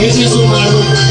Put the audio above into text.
Thank you so much.